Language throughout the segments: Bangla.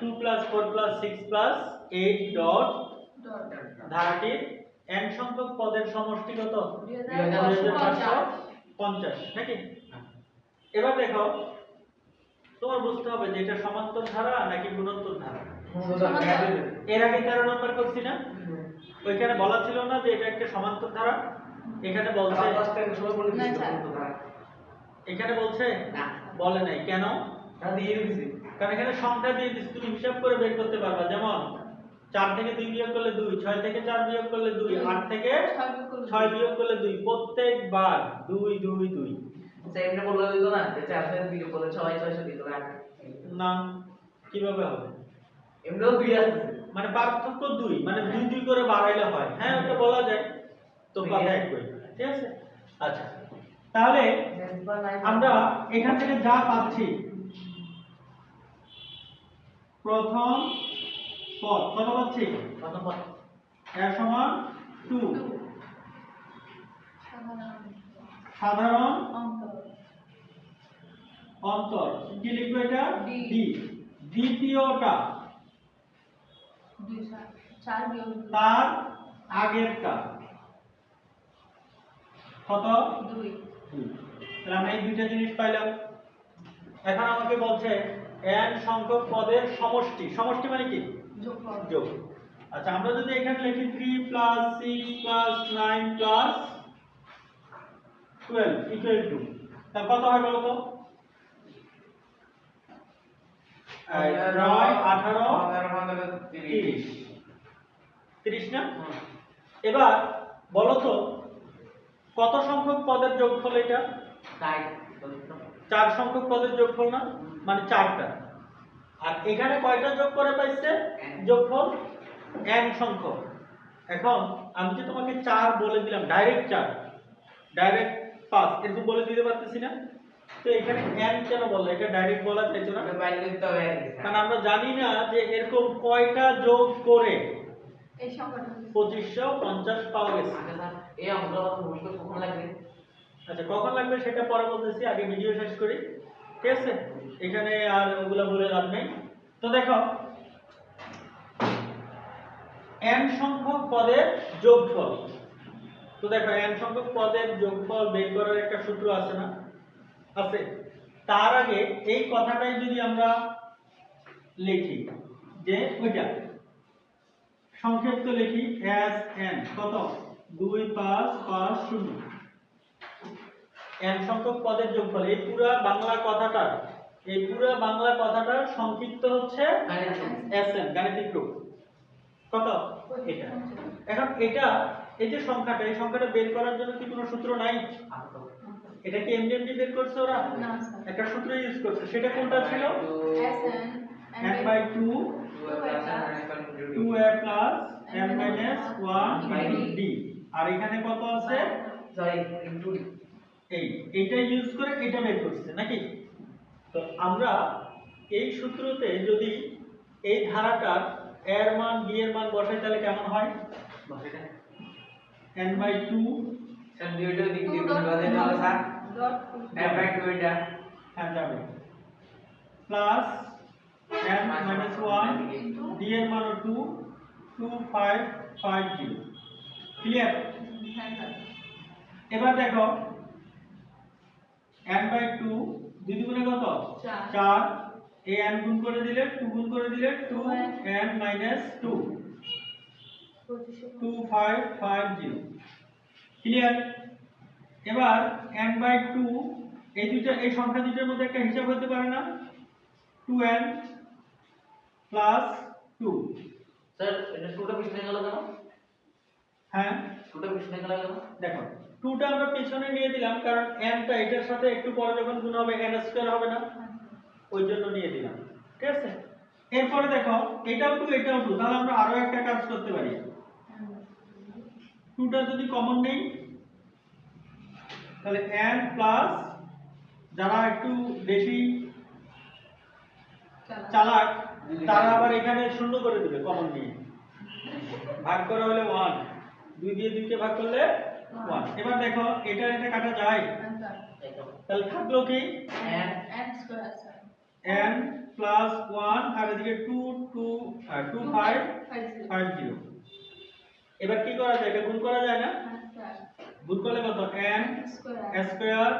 Two plus four plus six plus eight dot dot ধারাটির n সংখ্যক পদের সমষ্টি কত? দুই দুই হাজার হাজার পাঁচশো পঞ্চাশ পঞ্চাশ নাকি? এবার দেখো তোমার বুঝতে হবে যে এটা সমান্তর ধারা নাকি গুণোত্তর ধারা? এর আগে তেরো নম্বর করছি না? ওইখানে বলা ছিল না যে এটা একটা সমান্তর ধারা? এখানে বলছে এখানে বলছে বলে নাই। কেন? কারণ এখানে সংখ্যা দিয়ে দিচ্ছি তুমি হিসাব করে বের করতে পারবা। যেমন চার থেকে দুই বিয়োগ করলে দুই ছয় থেকে চার বিয়োগ করলে দুই আট থেকে ছয় বিয়োগ করলে ছয় বিয়োগ করলে দুই। প্রত্যেকবার দুই দুই দুই। না কীভাবে হবে? মানে পার্থক্য দুই মানে দুই দুই করে বাড়াইলে হয়। হ্যাঁ ওটা বলা যায়। তো কথা একই ঠিক আছে? আচ্ছা। তাহলে আমরা এখান থেকে যা পাচ্ছি প্রথম পদ কত পাচ্ছি এর সমান টু। সাধারণ সাধারণ অন্তর। অন্তর কি লিখব এটা? ডি। দ্বিতীয়টা। তার আগেরটা। কত? দুই। তাহলে আমরা এই দুইটা জিনিস পাইলাম। এখন আমাকে বলছে n সংখ্যক পদের সমষ্টি। সমষ্টি মানে কি? যোগ। আচ্ছা আমরা যদি এখানে লিখি 3 plus 6 plus 9 plus 12 equal to তা কত হয় বলো তো? এই, নয় আঠারো তিরিশ। তিরিশ না? এবার বলো তো কত সংখ্যক পদের যোগফল এটা? চার সংখ্যক পদের যোগফল না? মানে চারটা। আর এখানে কয়টা যোগ করে পাইছে। যোগফল? N সংখ্যক। এখন আমি যে তোমাকে চার বলে দিলাম ডাইরেক্ট চার ডাইরেক্ট পাঁচ এরকম বলে দিতে পারতেছি না? তো এখানে এন কেন বলল? এটা ডাইরেক্ট বলা যাইতো না? কারণ আমরা জানি না যে এরকম কয়টা যোগ করে এই সংখ্যাটা। পঁচিশশো পঞ্চাশ পাওয়া গেছে। আচ্ছা কখন লাগবে সেটা পরে বলতেছি, আগে ভিডিও শেষ করি। ঠিক আছে? এখানে আর ওগুলা বলে লাভ নেই। তো দেখো, n সংখ্যক পদের যোগফল। তো দেখো, n সংখ্যক পদের যোগফল বের করার একটা সূত্র আছে না? আছে। তার আগে এই কথাটাই যদি আমরা লিখি, যে ওইটা সংক্ষিপ্ত লিখি এস এন কত? দুই পাঁচ পাঁচ শূন্য। N সংখ্যক পদের যোগফল। এই পুরা বাংলা কথাটা এই পুরা বাংলা কথাটার সংক্ষিপ্ত হচ্ছে এসএন গাণিতিক রূপ। কত? এটা। এখন এটা এই যে সংখ্যাটা এই সংখ্যাটা বের করার জন্য কি কোনো সূত্র নাই? এটা কি এমনি এমনি বের করছে ওরা? না একটা সূত্র ইউজ করছে। সেটা কোনটা ছিল? SN n by 2 2a plus n minus 1 d আর এখানে কত আছে? এই এটা ইউজ করে এটা বের করছে নাকি? তো আমরা এই সূত্রতে যদি এই ধারাটার এর মান বি এর মান বসাই তাহলে কেমন হয়? n বাই 2 ডট হ্যাঁ যাবে প্লাস n মাইনাস 1 d এর মান 2 2550 ক্লিয়ার হ্যাঁ স্যার এবার দেখো n বাই 2 দুই দুগুণে কত? চার। 4 এই n গুণ করে দিলে 2 গুণ করে দিলে 2 n মাইনাস 2 পঁচিশশো 2550 ক্লিয়ার এবার n বাই 2 এই দুইটা এই সংখ্যা দুইটার মধ্যে একটা হিসাব হতে পারে না। 2n প্লাস 2 হ্যাঁ দেখো 2টা আমরা পেছনে নিয়ে দিলাম, কারণ n টা এটার সাথে একটু পরে যখন গুণ হবে, n স্কয়ার হবে না। ওই জন্য নিয়ে দিলাম। ঠিক আছে? এরপরে দেখো, এটাও টু এটাও টু তাহলে আমরা আরও একটা কাজ করতে পারি। টুটা যদি কমন নেই, তাহলে n প্লাস যারা একটু বেশি চালাক, তারা আবার এখানে শূন্য করে দিবে কমন নিয়ে। ভাগ করা হলে 1 দুই দিয়ে দুইকে ভাগ করলে 1 এবার দেখো এটা এটা কাটা যায়। তাহলে থাকল কি? N square n plus one আর এদিকে two two two five five zero এবার কি করা যায়? এটা গুণ করা যায় না? গুণ করলে কত? Square square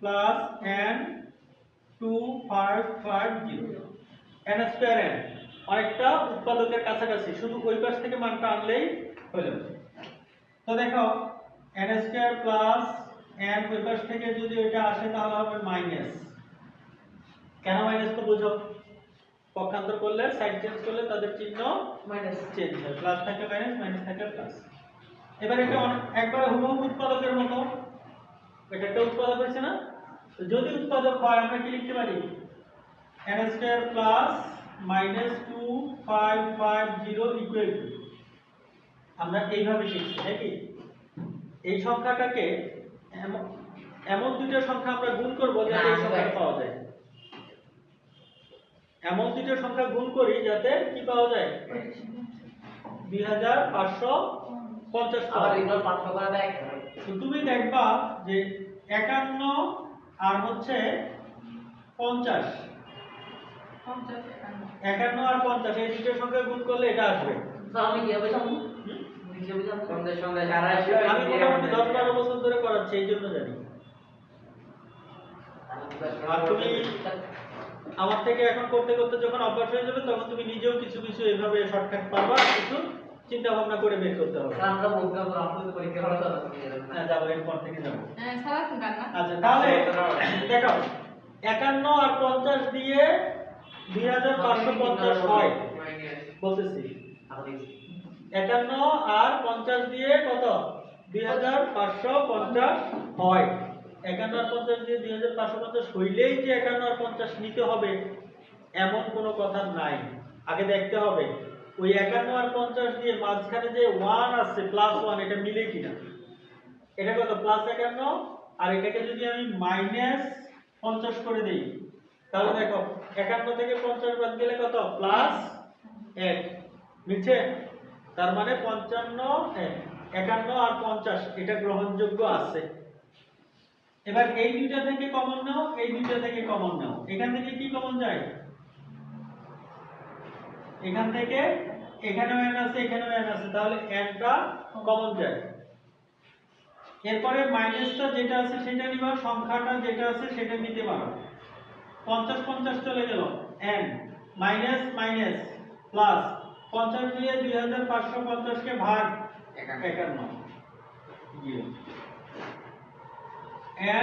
plus N two five five zero N square N অনেকটা উৎপাদকের কাছাকাছি। শুধু ওই পাশ থেকে মানটা আনলেই হলো তো দেখো এন স্কোয়ার প্লাস এন ওই পাশ থেকে যদি এটা আসে তাহলে হবে মাইনাস কেন মাইনাস তো বুঝো পক্ষান্তর করলে সাইড চেঞ্জ করলে তাদের চিহ্ন মাইনাস চেঞ্জ হয়। প্লাস থাকে মাইনাস মাইনাস থাকে প্লাস এবার এটা একবারে হুবহু উৎপাদকের মতো। এটা একটা উৎপাদক হয়েছে না? তো যদি উৎপাদক হয় আমরা কি লিখতে পারি? n square plus minus two five five zero equal to আমরা এইভাবে শিখছি নাকি? এই সংখ্যাটাকে এমন এমন দুটো সংখ্যা আমরা গুণ করব যাতে এই সংখ্যা পাওয়া যায়। এমন দুটো সংখ্যা গুণ করি যাতে কি পাওয়া যায়? দুই হাজার পাঁচশো পঞ্চাশ তুমি দেখবা যে একান্ন আর হচ্ছে পঞ্চাশ। একান্ন। আর পঞ্চাশ এই দুটো সংখ্যা গুণ করলে এটা আসবে। তো আমি দিয়ে বুঝাম হুম? দিয়ে বুঝাম সন্ধ্যে সন্ধ্যে সারা আমি মোটামুটি দশ বারো বছর ধরে করাচ্ছি এই জন্য জানি। আর তুমি আমার থেকে এখন করতে করতে যখন অভ্যাস হয়ে যাবে তখন তুমি নিজেও কিছু কিছু এইভাবে শর্টকাট পারবা কিছু চিন্তা ভাবনা করে বের করতে হবে। আমরা বলতে পারব আমাদের পরীক্ষা হলো তো হ্যাঁ যাব এরপর থেকে যাব। হ্যাঁ সারা গান না। আচ্ছা তাহলে দেখো একান্ন আর পঞ্চাশ দিয়ে দুই হাজার পাঁচশো পঞ্চাশ হয়। বলতেছি। একান্ন আর পঞ্চাশ দিয়ে কত? দুই হাজার পাঁচশো পঞ্চাশ হয়। একান্ন আর পঞ্চাশ দিয়ে দুই হাজার পাঁচশো পঞ্চাশ হইলেই যে একান্ন আর পঞ্চাশ নিতে হবে, এমন কোনো কথা নাই। আগে দেখতে হবে, ওই একান্ন আর পঞ্চাশ দিয়ে মাঝখানে যে ওয়ান আছে প্লাস ওয়ান এটা মিলে কিনা? এটা কত? প্লাস একান্ন, আর এটাকে যদি আমি মাইনাস পঞ্চাশ করে দিই, তাহলে দেখো, একান্ন থেকে পঞ্চাশ বাদ গেলে কত? প্লাস এক। মিলছে? তার মানে পঞ্চান্ন এক, একান্ন আর পঞ্চাশ এটা গ্রহণযোগ্য আছে। এবার এই দুইটা থেকে কমন নাও এই দুইটা থেকে কমন নাও। এখান থেকে কি কমন যায়? এখান থেকে এখানেও n আছে এখানেও n আছে তাহলে nটা কমন যায়। এরপরে মাইনাসটা যেটা আছে সেটা নিবা সংখ্যাটা যেটা আছে সেটা নিতে পারো। পঞ্চাশ পঞ্চাশ চলে গেল এন মাইনাস মাইনাস প্লাস পঞ্চাশ দিয়ে দুই হাজার পাঁচশো পঞ্চাশকে ভাগ একান্ন।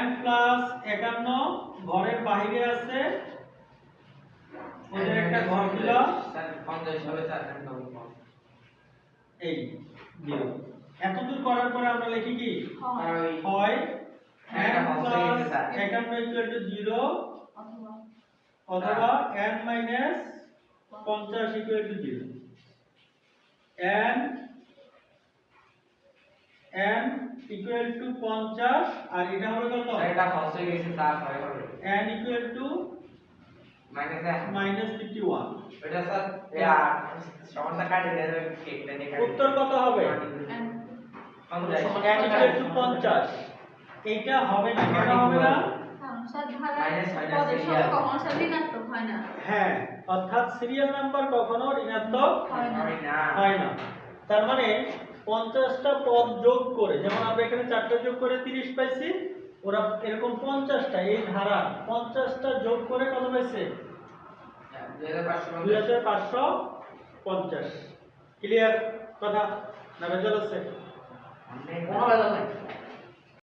n প্লাস একান্ন ঘরের বাইরে আছে ওদের একটা ঘর দিলাম পঞ্চাশ হবে স্যার এই এতদূর করার পরে আমরা লিখি কি? হয়। হয়। প্লাস একান্ন ইকুয়াল টু জিরো। অথবা। n মাইনাস পঞ্চাশ equal to zero. N n equal to পঞ্চাশ আর এটা হবে কত? স্যার, এটা হস্ত গেছে স্যার হয় হবে। n ইকুয়াল টু মাইনাস এক মাইনাস ফিফটি ওয়ান ওটা স্যার সমস্যা কাটে দেবে কেটে নিয়ে উত্তর কত হবে? N ইকুয়াল টু পঞ্চাশ। এইটা হবে না কেন হবে না? Minus, minus, পদের serial. সঙ্গে কখনো ঋণাত্মক হয় না? হ্যাঁ। অর্থাৎ সিরিয়াল নাম্বার কখনো ঋণাত্মক হয় না। তার মানে পঞ্চাশটা পদ যোগ করে, যেমন আমরা এখানে চারটা যোগ করে তিরিশ পাইছি, ওরা এরকম পঞ্চাশটা, এই ধারা পঞ্চাশটা যোগ করে কত পাইছে? ক্লিয়ার কথা? না, ভেজাল আছে?